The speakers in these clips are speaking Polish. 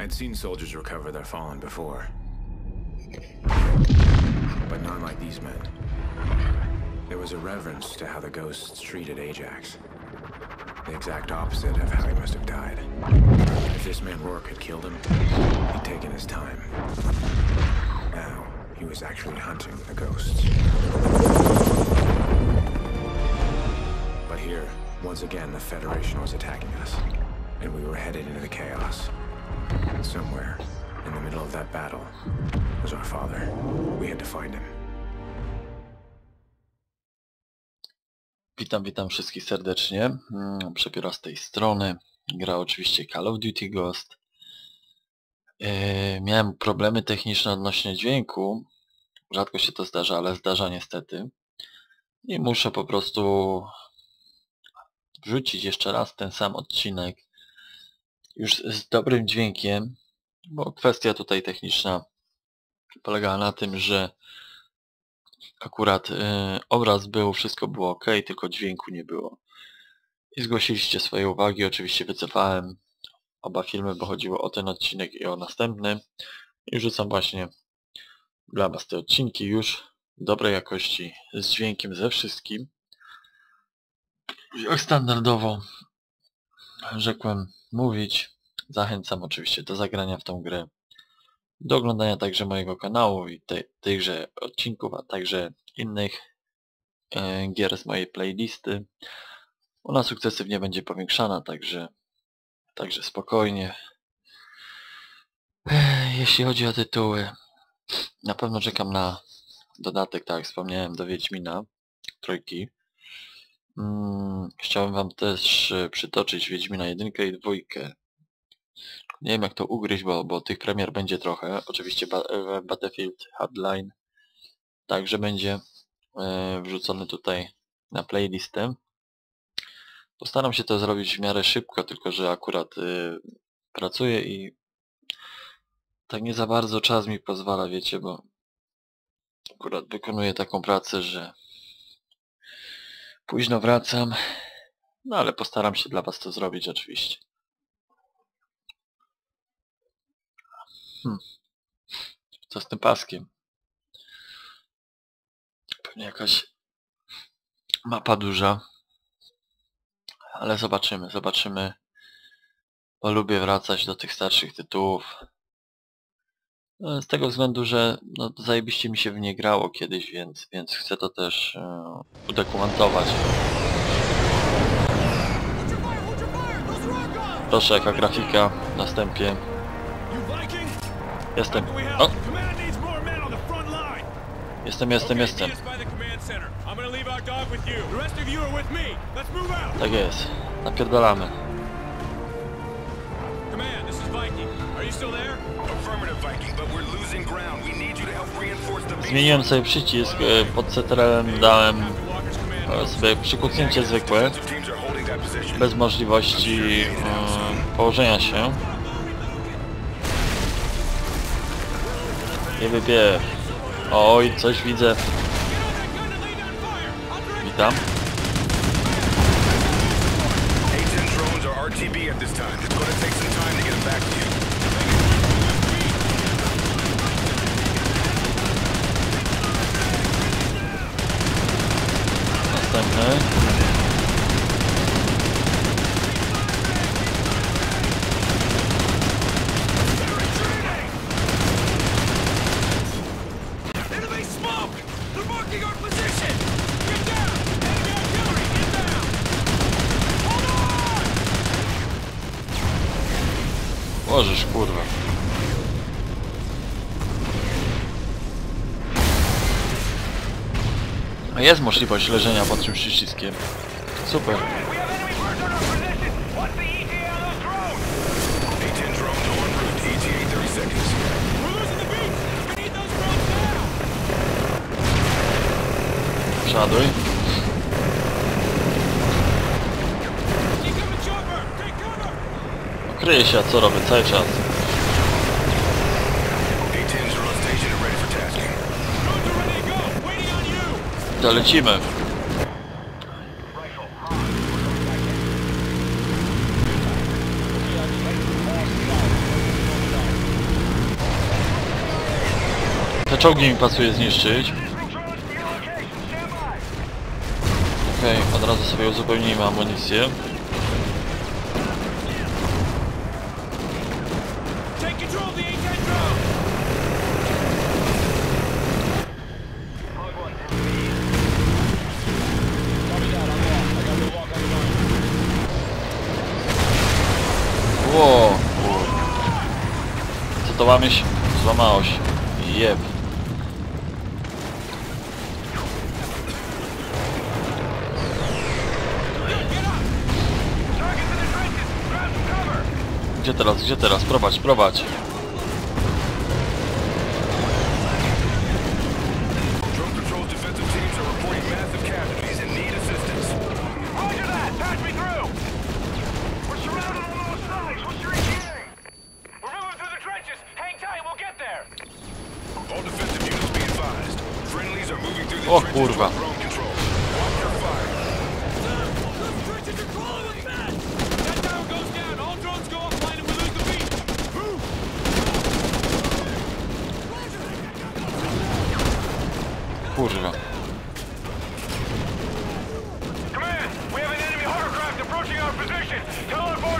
I'd seen soldiers recover their fallen before. But not like these men. There was a reverence to how the ghosts treated Ajax. The exact opposite of how he must have died. If this man Rourke had killed him, he'd taken his time. Now, he was actually hunting the ghosts. But here, once again, the Federation was attacking us. And we were headed into the chaos. Somewhere, in the middle of that battle, was our father. We had to find him. Witam, witam wszystkich serdecznie. Mm, Przepiora z tej strony. Gra oczywiście Call of Duty Ghost. Yy, miałem problemy techniczne odnośnie dźwięku. Rzadko się to zdarza, ale zdarza niestety. I muszę po prostu wrzucić jeszcze raz ten sam odcinek. Już z dobrym dźwiękiem, bo kwestia tutaj techniczna polegała na tym, że akurat y, obraz był, wszystko było ok, tylko dźwięku nie było. I zgłosiliście swoje uwagi, oczywiście wycofałem oba filmy, bo chodziło o ten odcinek i o następny. I rzucam właśnie dla Was te odcinki już dobrej jakości, z dźwiękiem, ze wszystkim. Jak standardowo rzekłem mówić, zachęcam oczywiście do zagrania w tą grę do oglądania także mojego kanału i te, tychże odcinków, a także innych e, gier z mojej playlisty. Ona sukcesywnie będzie powiększana, także, także spokojnie. E, jeśli chodzi o tytuły, na pewno czekam na dodatek, tak jak wspomniałem, do Wiedźmina trójki. Mm, chciałem Wam też e, przytoczyć Wiedźmina 1 i 2. Nie wiem jak to ugryźć, bo, bo tych premier będzie trochę. Oczywiście ba e, Battlefield Hardline także będzie e, wrzucony tutaj na playlistę. Postaram się to zrobić w miarę szybko, tylko że akurat e, pracuję i tak nie za bardzo czas mi pozwala, wiecie, bo akurat wykonuję taką pracę, że późno wracam, no ale postaram się dla Was to zrobić oczywiście. Hmm. Co z tym paskiem? Pewnie jakaś mapa duża. Ale zobaczymy, zobaczymy. Bo lubię wracać do tych starszych tytułów. E, Z tego względu, że no, zajebiście mi się w nie grało kiedyś, więc, więc chcę to też e, udokumentować. Proszę, jaka grafika w następie. Jestem. O, jestem, jestem, jestem. Tak jest. Napierdalamy. Zmieniłem sobie przycisk, e, pod CTRL dałem e, sobie przykucnięcie zwykłe, bez możliwości e, położenia się. Nie wypiew. Oj, coś widzę. Witam. Możesz, kurwa. A Jest możliwość leżenia pod czymś przyciskiem. Super. A-10 Kryje się, a co robię cały czas. To lecimy. Te czołgi mi pasuje zniszczyć. Okej, okay, od razu sobie uzupełnimy amunicję. to łamiesz? Złamało się. Jeb. Gdzie teraz, gdzie teraz? Prowadź, prowadź. O kurwa. Kurwa.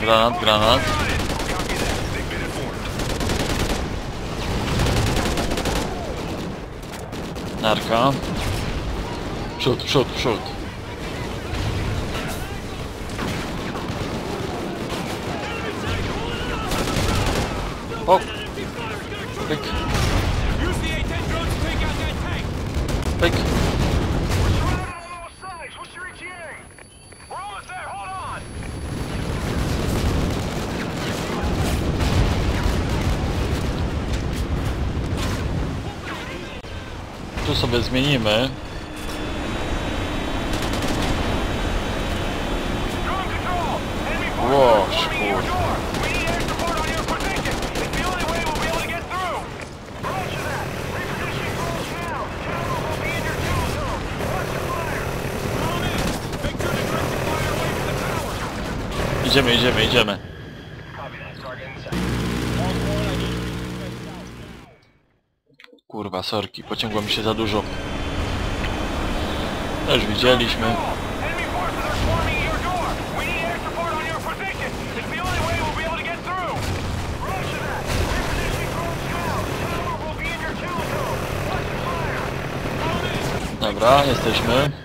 Granat, granat. Narka. Przód, przód, przód. O! Pyk. Pyk. Tu sobie zmienimy idziemy, idziemy, idziemy. Kurwa, sorki, pociągło mi się za dużo. Też widzieliśmy. Dobra, jesteśmy.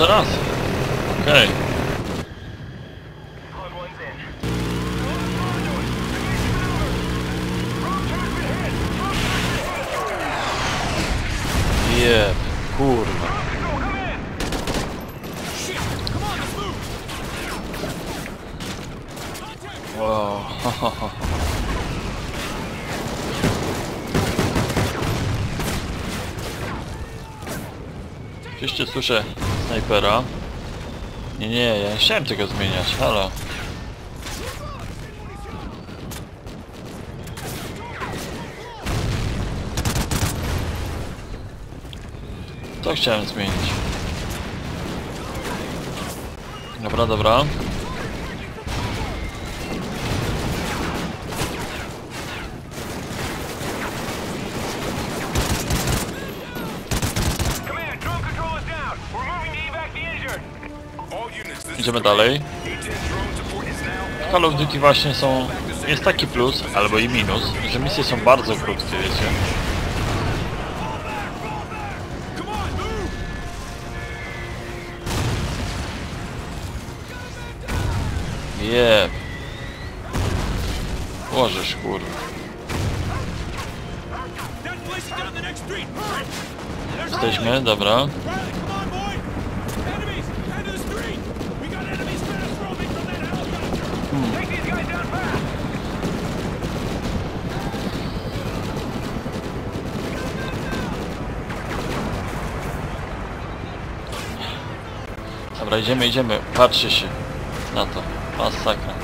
Pierwszy raz? Okej. Okay. Kurwa. Wow, ho, słyszę snajpera. Nie, nie, ja nie chciałem tego zmieniać, halo. To chciałem zmienić. Dobra, dobra. Idziemy dalej. W Call of Duty właśnie są... Jest taki plus, albo i minus, że misje są bardzo krótkie, wiecie. Jeb. Łożysz, kurwa. Jesteśmy, dobra. Dobra, idziemy, idziemy. Patrzcie się na to. Masakra.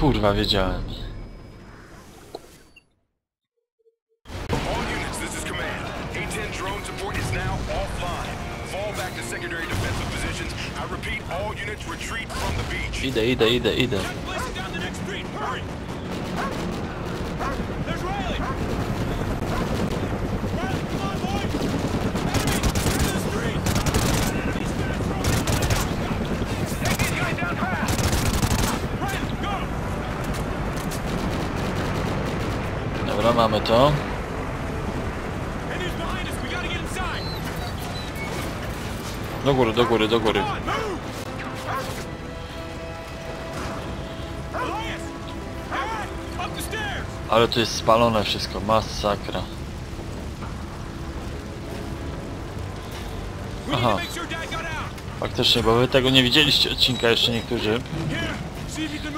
Kurwa, wiedziałem. Down fast! Riley, go! Dobra, mamy to. Do góry, do góry, do góry. Ale tu jest spalone wszystko, masakra. Aha. to! Faktycznie, bo wy tego nie widzieliście odcinka jeszcze niektórzy. Here! See if you can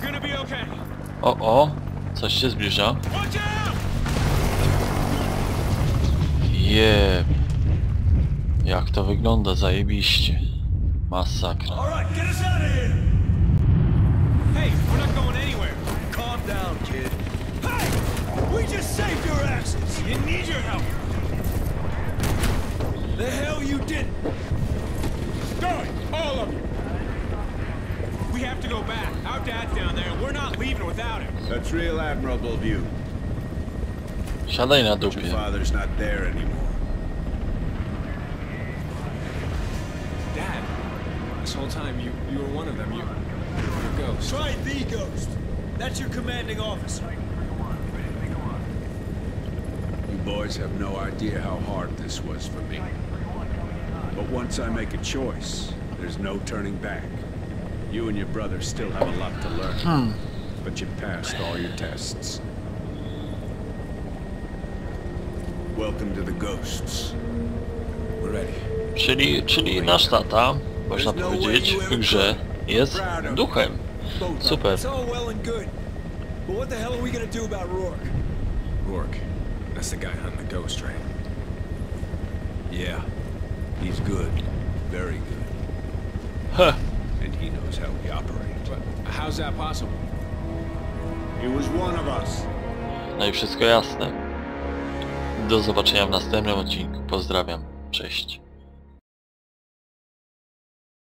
gonna be okay. O, o! Coś się zbliża. Jeb. Jak to wygląda zajebiście. Masakra. Just saved your asses! You need your help! The hell you did! Stop! All of you! We have to go back. Our dad's down there, and we're not leaving without him. That's real admirable of you. Siadaj na Your father's not there anymore. Dad, this whole time you you were one of them. You you're a ghost. Try the ghost. That's your commanding officer. You boys have no idea how hard this was for me. But once I make a choice, there's no turning back. You and your brother still have a lot to learn. Hmm. But you passed all your tests. Welcome to the Ghosts. We're ready. Czyli, czyli nasz tata, można powiedzieć, w grze jest duchem. Super. It's all well and good. But what the hell are we gonna do about Rourke? That's the guy hunting the ghost, right? Yeah, he's good. Very good. Heh. And he knows how we operate. But how's that possible? He was one of us. No i wszystko jasne. Do zobaczenia w następnym odcinku. Pozdrawiam. Cześć.